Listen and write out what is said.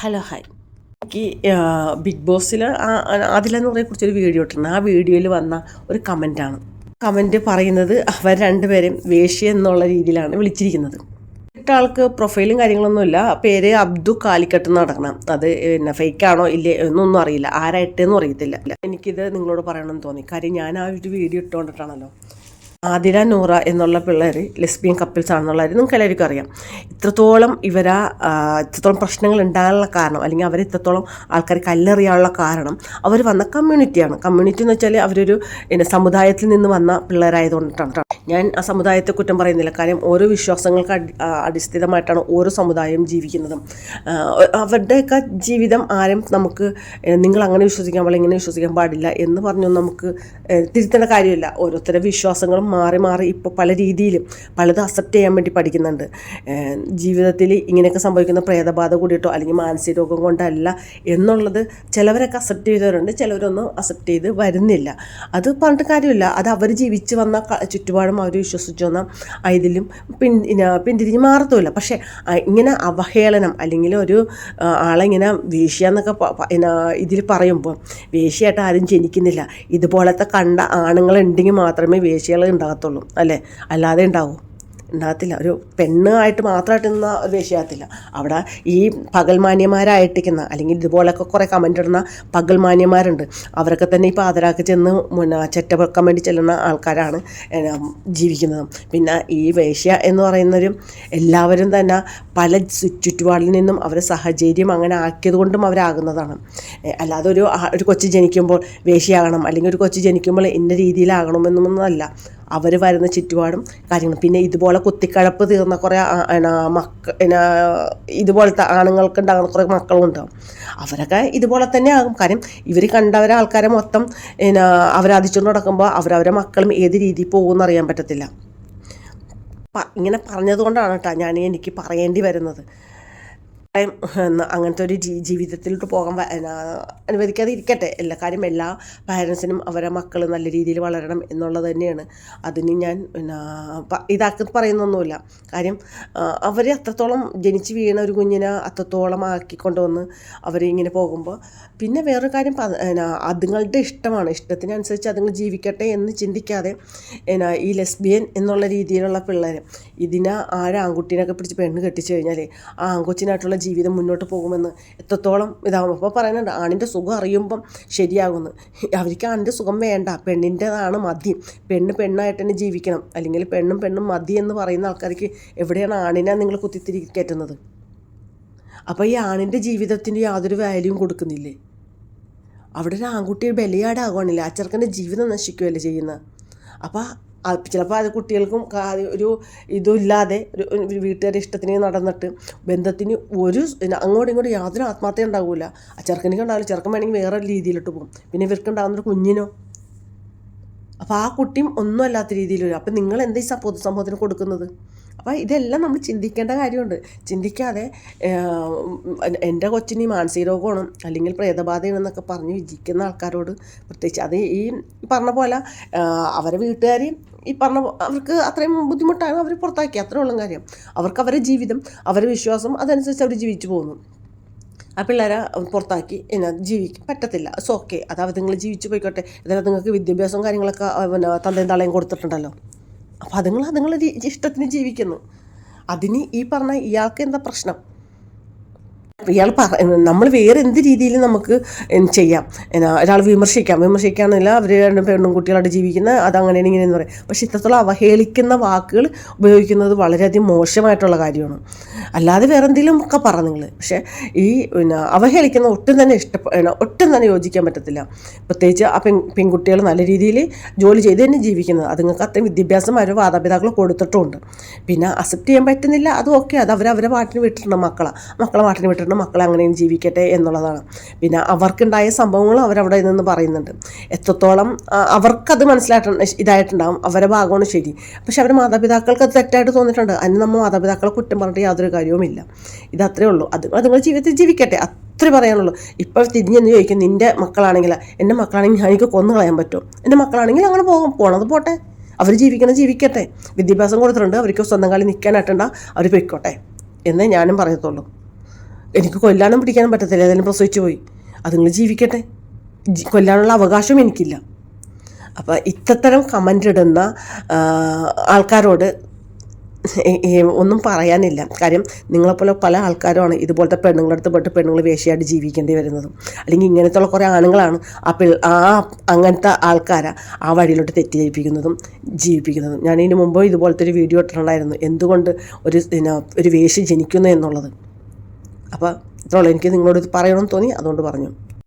Hello hi. എനിക്ക് big ബോസിൽ അതിലെന്ന് പറയുന്ന കുറിച്ചൊരു വീഡിയോ ഇട്ടിട്ടുണ്ട്. ആ വീഡിയോയിൽ വന്ന ഒരു കമന്റാണ്. കമന്റ് പറയുന്നത് അവർ രണ്ടുപേരും വേഷ്യ എന്നുള്ള രീതിയിലാണ് വിളിച്ചിരിക്കുന്നത്. ആൾക്ക് പ്രൊഫൈലും കാര്യങ്ങളൊന്നുമില്ല. പേര് അബ്ദു കാലിക്കട്ട് നടക്കണം. അത് പിന്നെ ഫേക്കാണോ ഇല്ലേ എന്നൊന്നും അറിയില്ല. ആരായിട്ടെന്നും അറിയത്തില്ല. എനിക്കിത് നിങ്ങളോട് പറയണമെന്ന് തോന്നി. കാര്യം ഞാൻ ആ ഒരു വീഡിയോ ഇട്ടുകൊണ്ടിട്ടാണല്ലോ. ആതിര നൂറ എന്നുള്ള പിള്ളേർ ലെസ്ബിയൻ കപ്പിൾസ് ആണെന്നുള്ള കാര്യം നിങ്ങൾക്ക് എല്ലാവർക്കും അറിയാം. ഇത്രത്തോളം ഇവരാ ഇത്രത്തോളം പ്രശ്നങ്ങൾ ഉണ്ടാകാനുള്ള കാരണം അല്ലെങ്കിൽ അവർ ഇത്രത്തോളം ആൾക്കാർ കല്ലെറിയാനുള്ള കാരണം അവർ വന്ന കമ്മ്യൂണിറ്റിയാണ്. കമ്മ്യൂണിറ്റി എന്ന് വെച്ചാൽ അവരൊരു പിന്നെ സമുദായത്തിൽ നിന്ന് വന്ന പിള്ളേരായതുകൊണ്ടിട്ടാണ് ഞാൻ ആ സമുദായത്തെ കുറ്റം പറയുന്നില്ല. കാര്യം ഓരോ വിശ്വാസങ്ങൾക്ക് അടി അടിസ്ഥിതമായിട്ടാണ് ഓരോ സമുദായം ജീവിക്കുന്നതും. അവരുടെയൊക്കെ ജീവിതം ആരും നമുക്ക് നിങ്ങൾ അങ്ങനെ വിശ്വസിക്കാൻ പാടില്ല ഇങ്ങനെ വിശ്വസിക്കാൻ പാടില്ല എന്ന് പറഞ്ഞു നമുക്ക് തിരുത്തേണ്ട കാര്യമില്ല. ഓരോരുത്തരുടെ വിശ്വാസങ്ങളും മാറി മാറി ഇപ്പോൾ പല രീതിയിലും പലതും അക്സെപ്റ്റ് ചെയ്യാൻ വേണ്ടി പഠിക്കുന്നുണ്ട്. ജീവിതത്തിൽ ഇങ്ങനെയൊക്കെ സംഭവിക്കുന്ന പ്രേതബാധ കൂടിയിട്ടോ അല്ലെങ്കിൽ മാനസിക രോഗം കൊണ്ടല്ല എന്നുള്ളത് ചിലവരൊക്കെ അക്സെപ്റ്റ് ചെയ്തവരുണ്ട്. ചിലവരൊന്നും അക്സെപ്റ്റ് ചെയ്ത് വരുന്നില്ല. അത് പറഞ്ഞിട്ട് കാര്യമില്ല. അത് അവർ ജീവിച്ച് വന്ന ചുറ്റുപാടും അവർ വിശ്വസിച്ച് വന്ന ഇതിലും പിൻ പിന്തിരിഞ്ഞ് മാറത്തുമില്ല. പക്ഷേ ഇങ്ങനെ അവഹേളനം അല്ലെങ്കിൽ ഒരു ആളെങ്ങനെ ആളെ ഇങ്ങനെ വേശ്യ എന്നൊക്കെ ഇതിൽ പറയുമ്പോൾ വേശ്യയായിട്ട് ആരും ജനിക്കുന്നില്ല. ഇതുപോലത്തെ കണ്ട ആണുങ്ങളുണ്ടെങ്കിൽ മാത്രമേ വേശ്യകൾ ഉണ്ടാകത്തുള്ളൂ അല്ലേ? അല്ലാതെ ഉണ്ടാവും? ഉണ്ടാകത്തില്ല. ഒരു പെണ്ണായിട്ട് മാത്രമായിട്ട് നിന്ന ഒരു വിഷയത്തില്ല. അവിടെ ഈ പകൽമാന്യന്മാരായിട്ടിരിക്കുന്ന അല്ലെങ്കിൽ ഇതുപോലൊക്കെ കുറേ കമന്റ് ഇടുന്ന പകൽമാന്യന്മാരുണ്ട് അവരൊക്കെ തന്നെ ഇപ്പോൾ ആദരാക്കി ചെന്ന് ചെറ്റ വെക്കാൻ വേണ്ടി ചെല്ലുന്ന ആൾക്കാരാണ് ജീവിക്കുന്നത്. പിന്നെ ഈ വേശ്യ എന്ന് പറയുന്നവരും എല്ലാവരും തന്നെ പല ചുറ്റുപാടിൽ നിന്നും അവരെ സാഹചര്യം അങ്ങനെ ആക്കിയത് കൊണ്ടും അവരാകുന്നതാണ് അല്ലാതെ ഒരു ഒരു കൊച്ചു ജനിക്കുമ്പോൾ വേശ്യയാകണം അല്ലെങ്കിൽ ഒരു കൊച്ചു ജനിക്കുമ്പോൾ ഇന്ന രീതിയിലാകണമെന്നൊന്നുമല്ല അവർ വരുന്ന ചുറ്റുപാടും കാര്യങ്ങളും. പിന്നെ ഇതുപോലെ കുത്തിക്കഴപ്പ് തീർന്ന കുറേ എന്നാ മക്ക എന്നാ ഇതുപോലത്തെ ആണുങ്ങൾക്ക് ഉണ്ടാകുന്ന കുറേ മക്കളും ഉണ്ടാകും അവരൊക്കെ ഇതുപോലെ തന്നെ ആകും. കാര്യം ഇവർ കണ്ടവരെ ആൾക്കാരെ മൊത്തം എന്നാ അവരാധിച്ചുകൊണ്ട് നടക്കുമ്പോൾ അവരവരെ മക്കളും ഏത് രീതിയിൽ പോകുമെന്ന് അറിയാൻ പറ്റത്തില്ല. ഇങ്ങനെ പറഞ്ഞതുകൊണ്ടാണ് കേട്ടോ ഞാൻ എനിക്ക് പറയേണ്ടി വരുന്നത്. ടൈം അങ്ങനത്തെ ഒരു ജീ ജീവിതത്തിലോട്ട് പോകാൻ അനുവദിക്കാതെ ഇരിക്കട്ടെ. എല്ലാ കാര്യം എല്ലാ പാരൻസിനും അവരെ മക്കൾ നല്ല രീതിയിൽ വളരണം എന്നുള്ളത് തന്നെയാണ്. അതിന് ഞാൻ പിന്നെ ഇതാക്കി പറയുന്നൊന്നുമില്ല. കാര്യം അവരെ അത്രത്തോളം ജനിച്ച് വീണ ഒരു കുഞ്ഞിനെ അത്രത്തോളം ആക്കി കൊണ്ടുവന്ന് അവരിങ്ങനെ ഇങ്ങനെ പോകുമ്പോൾ പിന്നെ വേറൊരു കാര്യം അതുങ്ങളുടെ ഇഷ്ടമാണ്. ഇഷ്ടത്തിനനുസരിച്ച് അതുങ്ങൾ ജീവിക്കട്ടെ എന്ന് ചിന്തിക്കാതെ ഈ ലെസ്ബിയൻ എന്നുള്ള രീതിയിലുള്ള പിള്ളേർ ഇതിനെ ആരാൺകുട്ടീനൊക്കെ പിടിച്ച് പെണ്ണ് കെട്ടിച്ചു കഴിഞ്ഞാൽ ആ ആൺകൊച്ചിനായിട്ടുള്ള ജീവിതം മുന്നോട്ട് പോകുമെന്ന് എത്രത്തോളം ഇതാകും അപ്പോൾ പറയുന്നുണ്ട് ആണിന്റെ സുഖം അറിയുമ്പം ശരിയാകുമെന്ന് അവർക്ക് ആണിന്റെ സുഖം വേണ്ട പെണ്ണിന്റെതാണ് മതി. പെണ്ണ് പെണ്ണായിട്ട് തന്നെ ജീവിക്കണം. അല്ലെങ്കിൽ പെണ്ണും പെണ്ണും മതി എന്ന് പറയുന്ന ആൾക്കാർക്ക് എവിടെയാണ് ആണിനെ നിങ്ങൾ കുത്തിത്തിരി കയറ്റുന്നത് അപ്പോൾ ഈ ആണിന്റെ ജീവിതത്തിന് യാതൊരു വാല്യൂവും കൊടുക്കുന്നില്ലേ? അവിടെ ഒരു ആൺകുട്ടി ബലിയാടാകുവാണില്ല? ആ ജീവിതം നശിക്കുകയല്ലേ ചെയ്യുന്നത്? അപ്പോൾ ചിലപ്പോൾ അത് കുട്ടികൾക്കും ഒരു ഇതുമില്ലാതെ ഒരു വീട്ടുകാരുടെ ഇഷ്ടത്തിന് നടന്നിട്ട് ബന്ധത്തിന് ഒരു അങ്ങോട്ടും ഇങ്ങോട്ടും യാതൊരു ആത്മാർത്ഥ ഉണ്ടാവില്ല ആ ചെറുക്കനിക്ക് ഉണ്ടാവില്ല. ചെറുക്കൻ വേണമെങ്കിൽ വേറെ രീതിയിലോട്ട് പോകും. പിന്നെ ഇവർക്ക് ഉണ്ടാകുന്നൊരു കുഞ്ഞിനോ? അപ്പോൾ ആ കുട്ടിയും ഒന്നും അല്ലാത്ത രീതിയിൽ വരും അപ്പം നിങ്ങൾ എന്താ ഈ പൊതുസമൂഹത്തിന് കൊടുക്കുന്നത്? അപ്പോൾ ഇതെല്ലാം നമ്മൾ ചിന്തിക്കേണ്ട കാര്യമുണ്ട്. ചിന്തിക്കാതെ എന്റെ കൊച്ചിന് ഈ മാനസിക രോഗമാണ് അല്ലെങ്കിൽ പ്രേതബാധയാണെന്നൊക്കെ പറഞ്ഞ് വിജയിക്കുന്ന ആൾക്കാരോട് പ്രത്യേകിച്ച് അത് ഈ പറഞ്ഞ പോലെ അവരെ വീട്ടുകാർ ഈ പറഞ്ഞ അവർക്ക് അത്രയും ബുദ്ധിമുട്ടാണ് അവർ പുറത്താക്കി. അത്രേ ഉള്ള കാര്യം. അവർക്ക് അവരുടെ ജീവിതം അവരുടെ വിശ്വാസം അതനുസരിച്ച് അവർ ജീവിച്ചു പോകുന്നു. ആ പിള്ളേരെ പുറത്താക്കി എന്നാ ജീവിക്കാൻ പറ്റത്തില്ല. സോ ഓക്കെ അത് നിങ്ങൾ ജീവിച്ചു പോയിക്കോട്ടെ. ഇതിനകത്ത് നിങ്ങൾക്ക് വിദ്യാഭ്യാസവും കാര്യങ്ങളൊക്കെ പിന്നെ തന്തയും തളയും കൊടുത്തിട്ടുണ്ടല്ലോ. അപ്പോൾ അതുങ്ങൾ അതുങ്ങളുടെ ഇഷ്ടത്തിന് ജീവിക്കുന്നു. അതിന് ഈ പറഞ്ഞ ഇയാൾക്ക് എന്താ പ്രശ്നം? ഇയാൾ പറ നമ്മൾ വേറെ എന്ത് രീതിയിൽ നമുക്ക് ചെയ്യാം. എന്നാ ഒരാൾ വിമർശിക്കാം. വിമർശിക്കാന്നില്ല അവർ രണ്ട് പെണ്ണും കുട്ടികളായിട്ട് ജീവിക്കുന്ന അതങ്ങനെയാണ് ഇങ്ങനെയെന്ന് പറയും. പക്ഷേ ഇത്രത്തോളം അവഹേളിക്കുന്ന വാക്കുകൾ ഉപയോഗിക്കുന്നത് വളരെയധികം മോശമായിട്ടുള്ള കാര്യമാണ്. അല്ലാതെ വേറെ എന്തെങ്കിലും ഒക്കെ പറ നിങ്ങൾ പക്ഷേ ഈ പിന്നെ അവഹേളിക്കുന്ന ഒട്ടും തന്നെ ഇഷ്ടപ്പെടണം ഒട്ടും തന്നെ യോജിക്കാൻ പറ്റത്തില്ല. പ്രത്യേകിച്ച് ആ പെൺ പെൺകുട്ടികൾ നല്ല രീതിയിൽ ജോലി ചെയ്ത് തന്നെ ജീവിക്കുന്നത്. അതുങ്ങൾക്ക് അത്രയും വിദ്യാഭ്യാസം അവർ മാതാപിതാക്കൾ കൊടുത്തിട്ടുമുണ്ട് പിന്നെ അക്സെപ്റ്റ് ചെയ്യാൻ പറ്റുന്നില്ല അത് ഓക്കെ അത് അവർ അവരെ പാട്ടിന് വിട്ടിട്ടുണ്ട് മക്കളെ. മക്കളെ പാട്ടിന് വിട്ടിട്ടുണ്ട്. മക്കളെ അങ്ങനെയും ജീവിക്കട്ടെ എന്നുള്ളതാണ്. പിന്നെ അവർക്കുണ്ടായ സംഭവങ്ങൾ അവരവിടെ നിന്ന് പറയുന്നുണ്ട്. എത്രത്തോളം അവർക്കത് മനസ്സിലായിട്ട് ഇതായിട്ടുണ്ടാവും. അവരെ ഭാഗമാണ് ശരി. പക്ഷെ അവർ മാതാപിതാക്കൾക്ക് അത് തെറ്റായിട്ട് തോന്നിയിട്ടുണ്ട്. അതിന് നമ്മൾ മാതാപിതാക്കളെ കുറ്റം പറഞ്ഞിട്ട് യാതൊരു കാര്യവുമില്ല. ഇത് അത്രേ ഉള്ളൂ. അത് അത് നിങ്ങൾ ജീവിതത്തിൽ ജീവിക്കട്ടെ. അത്ര പറയാനുള്ളൂ. ഇപ്പോൾ തിരിഞ്ഞെന്ന് ചോദിക്കും നിന്റെ മക്കളാണെങ്കിൽ എന്റെ മക്കളാണെങ്കിൽ ഞാൻ എനിക്ക് കൊന്നു കളയാൻ പറ്റും എന്റെ മക്കളാണെങ്കിൽ അങ്ങനെ പോകും. പോണത് പോട്ടെ. അവർ ജീവിക്കണം ജീവിക്കട്ടെ. വിദ്യാഭ്യാസം കൊടുത്തിട്ടുണ്ട്. അവർക്ക് സ്വന്തം കാലിൽ നിൽക്കാനായിട്ടുണ്ട അവർ പൊയ്ക്കോട്ടെ. എന്നേ ഞാനും പറയത്തുള്ളൂ. എനിക്ക് കൊല്ലാനും പിടിക്കാനും പറ്റത്തില്ല ഏതായാലും പ്രസവിച്ചു പോയി. അതുങ്ങൾ ജീവിക്കട്ടെ. കൊല്ലാനുള്ള അവകാശം എനിക്കില്ല. അപ്പോൾ ഇത്തരം കമന്റ് ഇടുന്ന ആൾക്കാരോട് ഒന്നും പറയാനില്ല. കാര്യം നിങ്ങളെപ്പോലെ പല ആൾക്കാരുമാണ് ഇതുപോലത്തെ പെണ്ണുങ്ങളുടെ അടുത്ത് പെട്ട് പെണ്ണുങ്ങൾ വേശിയായിട്ട് ജീവിക്കേണ്ടി വരുന്നതും. അല്ലെങ്കിൽ ഇങ്ങനത്തുള്ള കുറേ ആണുങ്ങളാണ് ആ പെ ആ അങ്ങനത്തെ ആൾക്കാരെ ആ വഴിയിലോട്ട് തെറ്റിദ്ധരിപ്പിക്കുന്നതും ജീവിപ്പിക്കുന്നതും. ഞാൻ ഇതിന് മുമ്പ് ഇതുപോലത്തെ ഒരു വീഡിയോ ഇട്ടിട്ടുണ്ടായിരുന്നു. എന്തുകൊണ്ട് ഒരു ഒരു വേശി ജനിക്കുന്നു എന്നുള്ളത്. അപ്പോൾ ഇത്രയുള്ള. എനിക്ക് നിങ്ങളോട് ഇത് പറയണമെന്ന് തോന്നി അതുകൊണ്ട് പറഞ്ഞു.